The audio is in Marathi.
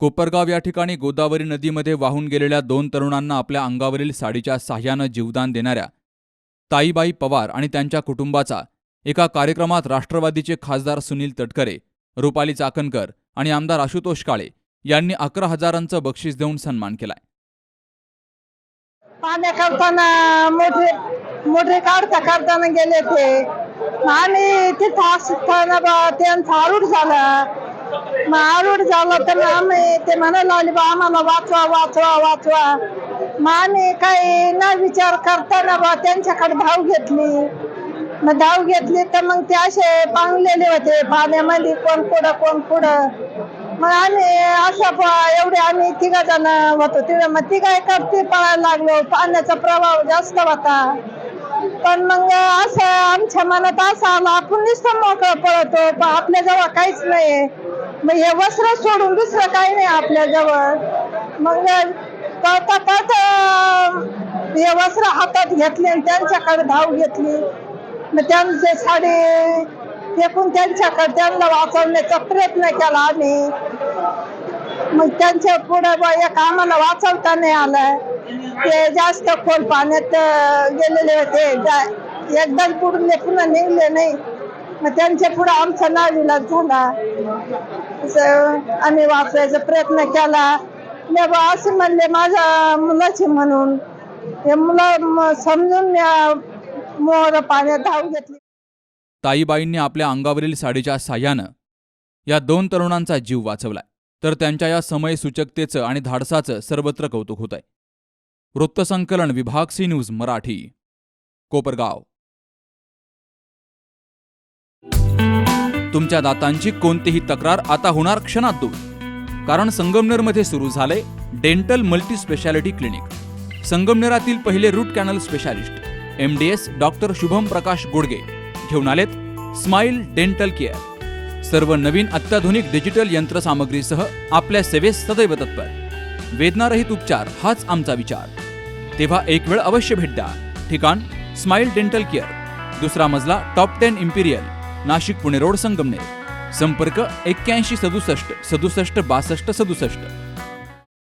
कोपरगाव या ठिकाणी गोदावरी नदीमध्ये वाहून गेलेल्या दोन तरुणांना आपल्या अंगावरील साडीच्या साह्यानं जीवदान देणाऱ्या ताईबाई पवार आणि त्यांच्या कुटुंबाचा एका कार्यक्रमात राष्ट्रवादीचे खासदार सुनील तटकरे रुपाली चाकणकर आणि आमदार आशुतोष काळे यांनी अकरा हजारांचं बक्षीस देऊन सन्मान केलाय. पाण्या करताना मोठे मोठे काढता काढताना गेले ते. आम्ही तिथं असताना त्यांचा आरूढ झाला. मग आवड झाला तर आम्ही ते म्हणायला लागले बा आम्हाला वाचवा वाचवा वाचवा. मग आम्ही काही न विचार करताना बा त्यांच्याकडे धाव घेतली. मग धाव घेतली तर मग ते असे पांगलेले होते. पाण्यामध्ये कोण पुढं कोण पुढं. मग आम्ही असं प- एवढे आम्ही तिघ जण होतो. तिथे मग तिघ करते पळायला लागलो. पाण्याचा प्रभाव जास्त होता. पण मग असं आमच्या मनात असं आलं आपण नुसतं मोकळं पळतो पण आपल्या जवळ काहीच नाही मग हे वस्त्र सोडून दुसरं काही नाही आपल्या जवळ. मग पळता पळता हे वस्त्र हातात घेतले आणि त्यांच्याकडे धाव घेतली. मग त्यांचे साडी फेकून त्यांच्याकडे त्यांना वाचवण्याचा प्रयत्न केला आम्ही. मग त्यांच्या पुढे बा एक आम्हाला वाचवता नाही आलं. ते जास्त खोल पाण्यात गेलेले होते. जा- एकदाच बुडले पुन्हा निघले नाही. मग त्यांच्या पुढे आमचा नाविलाज झाला. आम्ही वाचवायचा प्रयत्न केला. मी बा असे म्हणले माझ्या मुलाचे म्हणून. हे मुलं समजून मोर पाण्यात धाव घेतली. ताईबाईंनी आपल्या अंगावरील साडीच्या साह्यानं या दोन तरुणांचा जीव वाचवलाय. तर त्यांच्या या समय सूचकतेचं आणि धाडसाचं सर्वत्र कौतुक होत आहे वृत्तसंकलन विभाग सी न्यूज मराठी कोपरगाव. तुमच्या दातांची कोणतीही तक्रार आता होणार क्षणात दूर. कारण संगमनेरमध्ये सुरू झाले डेंटल मल्टी स्पेशालिटी क्लिनिक. संगमनेरातील पहिले root canal specialist M D S doctor Shubham Prakash Gudge घेऊन आलेत स्माइल डेंटल केअर. सर्व नवीन अत्याधुनिक डिजिटल यंत्रसामग्रीसह आपल्या सेवेस सदैव तत्पर. वेदनारहित उपचार हाच आमचा विचार. तेव्हा एक वेळ अवश्य भेट द्या. ठिकाण स्माइल डेंटल केअर. दुसरा मजला top ten imperial Nashik Pune road Sangamner. संपर्क एक्क्याऐंशी सदुसष्ट सदुसष्ट बासष्ट सदुसष्ट.